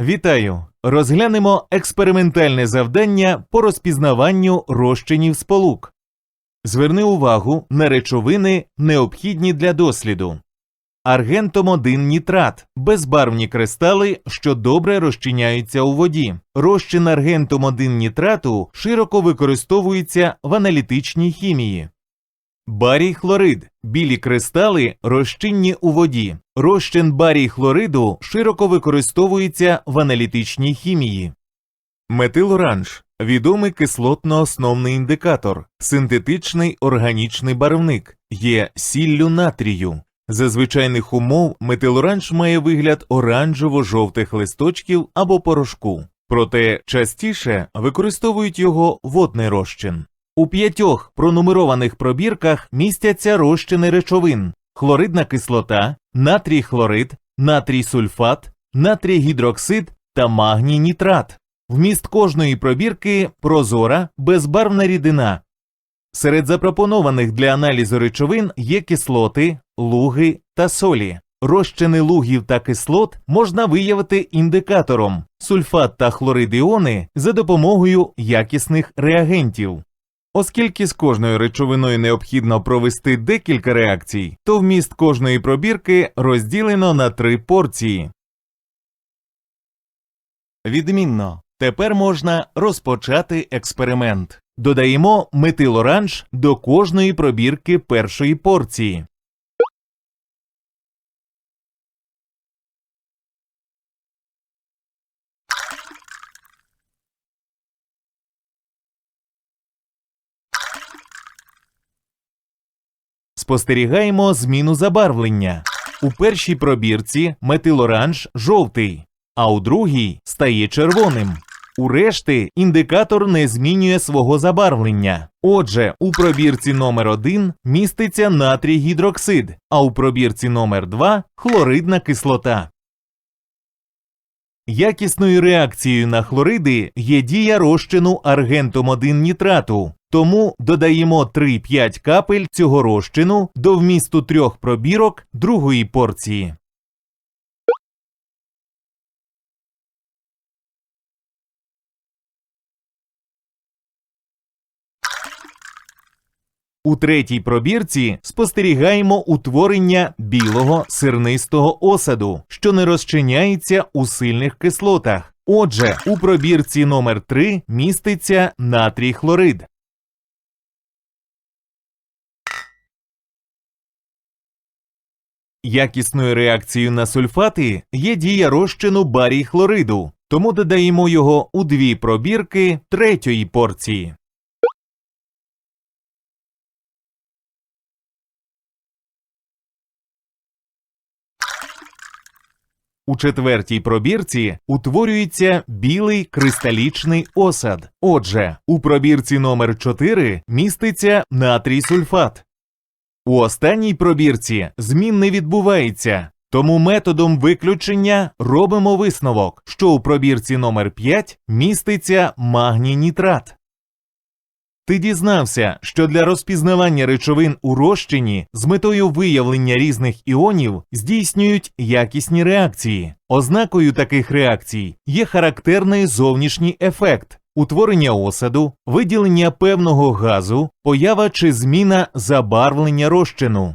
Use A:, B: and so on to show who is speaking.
A: Вітаю! Розглянемо експериментальне завдання по розпізнаванню розчинів сполук. Зверни увагу на речовини, необхідні для досліду. Аргентом 1 нітрат безбарвні кристали, що добре розчиняються у воді. Розчин аргентом 1 нітрату широко використовується в аналітичній хімії. Барій хлорид білі кристали розчинні у воді. Розчин барій хлориду широко використовується в аналітичній хімії. Метилоранж відомий кислотно-основний індикатор, синтетичний органічний барвник, є сіллю натрію. За звичайних умов метилоранж має вигляд оранжево-жовтих листочків або порошку, проте частіше використовують його водний розчин. У п'ятьох пронумерованих пробірках містяться розчини речовин: хлоридна кислота, натрій хлорид, натрій сульфат, натрій гідроксид та магній нітрат. Вміст кожної пробірки прозора, безбарвна рідина. Серед запропонованих для аналізу речовин є кислоти, луги та солі. Розчини лугів та кислот можна виявити індикатором сульфат та хлорид іони за допомогою якісних реагентів. Оскільки з кожною речовиною необхідно провести декілька реакцій, то вміст кожної пробірки розділено на три порції. Відмінно. Тепер можна розпочати експеримент. Додаємо метилоранж до кожної пробірки першої порції. Спостерігаємо зміну забарвлення. У першій пробірці метилоранж жовтий, а у другій стає червоним. У решти індикатор не змінює свого забарвлення. Отже, у пробірці номер 1 міститься натрій гідроксид, а у пробірці номер 2 хлоридна кислота. Якісною реакцією на хлориди є дія розчину аргентом 1 нітрату, тому додаємо 3-5 капель цього розчину до вмісту трьох пробірок другої порції. У третій пробірці спостерігаємо утворення білого сирнистого осаду, що не розчиняється у сильних кислотах. Отже, у пробірці номер 3 міститься натрій хлорид. Якісною реакцією на сульфати є дія розчину барій хлориду, тому додаємо його у дві пробірки третьої порції. У четвертій пробірці утворюється білий кристалічний осад. Отже, у пробірці номер 4 міститься натрій сульфат. У останній пробірці змін не відбувається, тому методом виключення робимо висновок, що у пробірці номер 5 міститься магній нітрат. Ти дізнався, що для розпізнавання речовин у розчині з метою виявлення різних іонів здійснюють якісні реакції. Ознакою таких реакцій є характерний зовнішній ефект, утворення осаду, виділення певного газу, поява чи зміна забарвлення розчину.